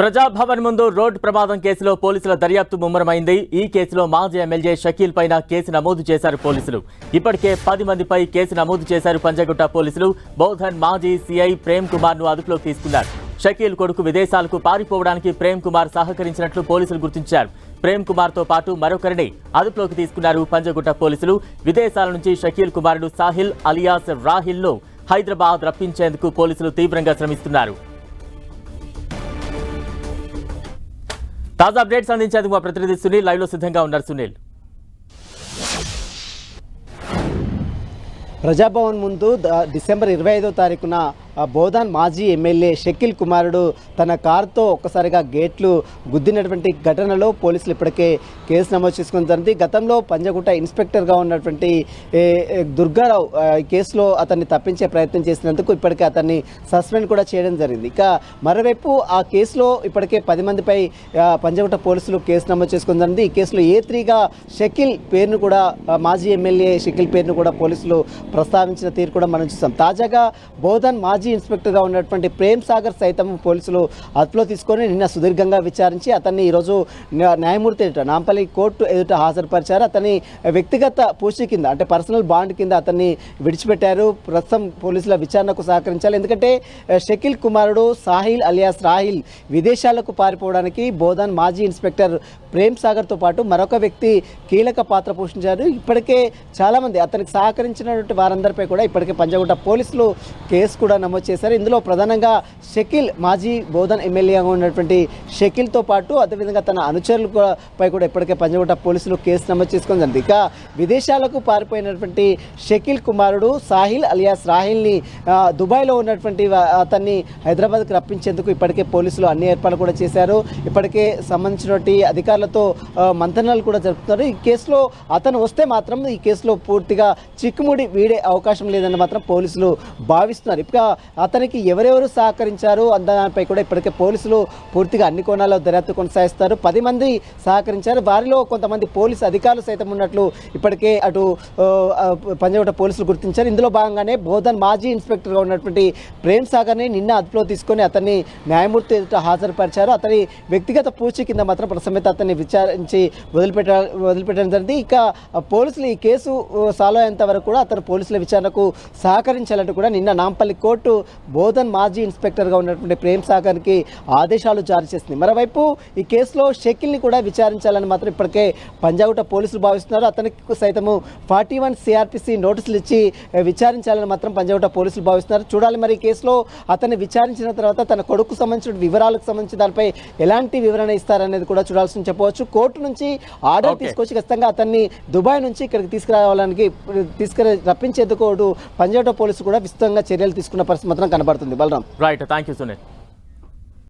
ప్రజాభవన్ ముందు రోడ్డు ప్రమాదం కేసులో పోలీసుల దర్యాప్తు ముమ్మరమైంది. ఈ కేసులో మాజీ ఎమ్మెల్యే షకీల్ పైన కేసు నమోదు చేశారు పోలీసులు. ఇప్పటికే పది మందిపై కేసు నమోదు చేశారు పంజగుట్ట పోలీసులు. బౌధన్ మాజీ సీఐ ప్రేమ్ కుమార్ను అదుపులోకి తీసుకున్నారు. షకీల్ కొడుకు విదేశాలకు పారిపోవడానికి ప్రేమ్ కుమార్ సహకరించినట్లు పోలీసులు గుర్తించారు. ప్రేమ్ కుమార్తో పాటు మరొకరిని అదుపులోకి తీసుకున్నారు పంజగుట్ట పోలీసులు. విదేశాల నుంచి షకీల్ కుమారుడు సాహిల్ అలియాస్ రాహిల్ను హైదరాబాద్ రప్పించేందుకు పోలీసులు తీవ్రంగా శ్రమిస్తున్నారు. తాజా అప్డేట్స్ అందించేందుకు మా ప్రతినిధి సునీల్ లైవ్లో సిద్ధంగా ఉన్నారు సునీల్. ప్రజాభవన్ ముందు డిసెంబర్ ఇరవై ఐదో తారీఖున బోధాన్ మాజీ ఎమ్మెల్యే షకిల్ కుమారుడు తన కారుతో ఒక్కసారిగా గేట్లు గుద్దినటువంటి ఘటనలో పోలీసులు ఇప్పటికే కేసు నమోదు చేసుకుని జరిగింది. గతంలో పంజగుట్ట ఇన్స్పెక్టర్గా ఉన్నటువంటి దుర్గారావు కేసులో అతన్ని తప్పించే ప్రయత్నం చేసినందుకు ఇప్పటికే అతన్ని సస్పెండ్ కూడా చేయడం జరిగింది. ఇక మరోవైపు ఆ కేసులో ఇప్పటికే పది మందిపై పంజగుట్ట పోలీసులు కేసు నమోదు చేసుకుని జరిగింది. ఈ కేసులో ఏ త్రీగా షకిల్ పేరును కూడా మాజీ ఎమ్మెల్యే షకిల్ పేరును కూడా పోలీసులు ప్రస్తావించిన తీరు కూడా మనం చూస్తాం. తాజాగా బోధన్ మాజీ ఇన్స్పెక్టర్గా ఉన్నటువంటి ప్రేమ్ సాగర్ సైతం పోలీసులు అదుపులో తీసుకొని నిన్న సుదీర్ఘంగా విచారించి అతన్ని ఈరోజు న్యాయమూర్తి ఎదుట నాంపల్లి కోర్టు ఎదుట హాజరుపరిచారు. అతని వ్యక్తిగత పూచి కింద అంటే పర్సనల్ బాండ్ కింద అతన్ని విడిచిపెట్టారు. ప్రస్తుతం పోలీసుల విచారణకు సహకరించాలి. ఎందుకంటే షకిల్ షకీల్ కుమారుడు సాహిల్ అలియాస్ రాహిల్ విదేశాలకు పారిపోవడానికి బోధన్ మాజీ ఇన్స్పెక్టర్ ప్రేమ్ సాగర్తో పాటు మరొక వ్యక్తి కీలక పాత్ర పోషించారు. ఇప్పటికే చాలామంది అతనికి సహకరించినటువంటి వారందరిపై కూడా ఇప్పటికే పంజగుట్ట పోలీసులు కేసు కూడా నమోదు చేశారు ఇందులో ప్రధానంగా షకీల్ మాజీ బోధన్ ఎమ్మెల్యేగా ఉన్నటువంటి షకీల్తో పాటు అదేవిధంగా తన అనుచరులు కూడా- పై కూడా ఇప్పటికే పంజగుట్ట పోలీసులు కేసు నమోదు చేసుకుని జరిగింది ఇక విదేశాలకు పారిపోయినటువంటి షకీల్ కుమారుడు సాహిల్ అలియాస్ రాహిల్ని దుబాయ్లో ఉన్నటువంటి అతన్ని హైదరాబాద్కి రప్పించేందుకు ఇప్పటికే పోలీసులు అన్ని ఏర్పాట్లు కూడా చేశారు. ఇప్పటికే సంబంధించినటువంటి అధికారులతో మంతనాలు కూడా జరుపుతున్నారు. ఈ కేసులో అతను వస్తే మాత్రం ఈ కేసులో పూర్తిగా చిక్కుముడి వీడే అవకాశం లేదని మాత్రం పోలీసులు భావిస్తున్నారు. ఇక అతనికి ఎవరెవరు సహకరించారు దానిపై కూడా ఇప్పటికే పోలీసులు పూర్తిగా అన్ని కోణాల్లో దర్యాప్తు కొనసాగిస్తారు. పది మంది సహకరించారు. వారిలో కొంతమంది పోలీసు అధికారులు సైతం ఉన్నట్లు ఇప్పటికే అటు ఆ, పంజగుట్ట పోలీసులు గుర్తించారు. ఇందులో భాగంగానే బోధన్ మాజీ ఇన్స్పెక్టర్గా ఉన్నటువంటి ప్రేమ్ సాగర్ని నిన్న అదుపులో తీసుకొని అతన్ని న్యాయమూర్తి ఎదుట హాజరుపరిచారు. అతని వ్యక్తిగత పూచి కింద మాత్రం ప్రసమేత అతన్ని విచారించి వదిలిపెట్ట వదిలిపెట్టడం జరిగింది. ఇక పోలీసులు ఈ కేసు సాల్వ్ అయ్యేంత వరకు కూడా అతను పోలీసుల విచారణకు సహకరించాలంటూ కూడా నిన్న నాంపల్లి కోర్టు బోధన్ మాజీ ఇన్స్పెక్టర్గా ఉన్నటువంటి ప్రేమ్ సాగర్కి ఆదేశాలు జారీ చేసింది. మరోవైపు ఈ కేసులో షకిల్ని కూడా విచారించాలని మాత్రం ఇప్పటికే పంజాగుట్ట పోలీసులు భావిస్తున్నారు. అతనికి సైతము ఫార్టీ వన్ సిఆర్పిసి నోటీసులు ఇచ్చి విచారించాలని మాత్రం పంజాగుట్ట పోలీసులు భావిస్తున్నారు. చూడాలి మరి ఈ కేసులో అతన్ని విచారించిన తర్వాత తన కొడుకు సంబంధించిన వివరాలకు సంబంధించి దానిపై ఎలాంటి వివరణ ఇస్తారనేది కూడా చూడాల్సి చెప్పవచ్చు. కోర్టు నుంచి ఆర్డర్. తీసుకొచ్చి ఖచ్చితంగా అతన్ని దుబాయ్ నుంచి ఇక్కడికి తీసుకురావడానికి తీసుకురా రప్పించేందుకు పంజాగుట్ట పోలీసులు కూడా విస్తృతంగా చర్యలు తీసుకున్న పరిస్థితి మాత్రం కనబడుతుంది. Balaram. Right thank you Sunil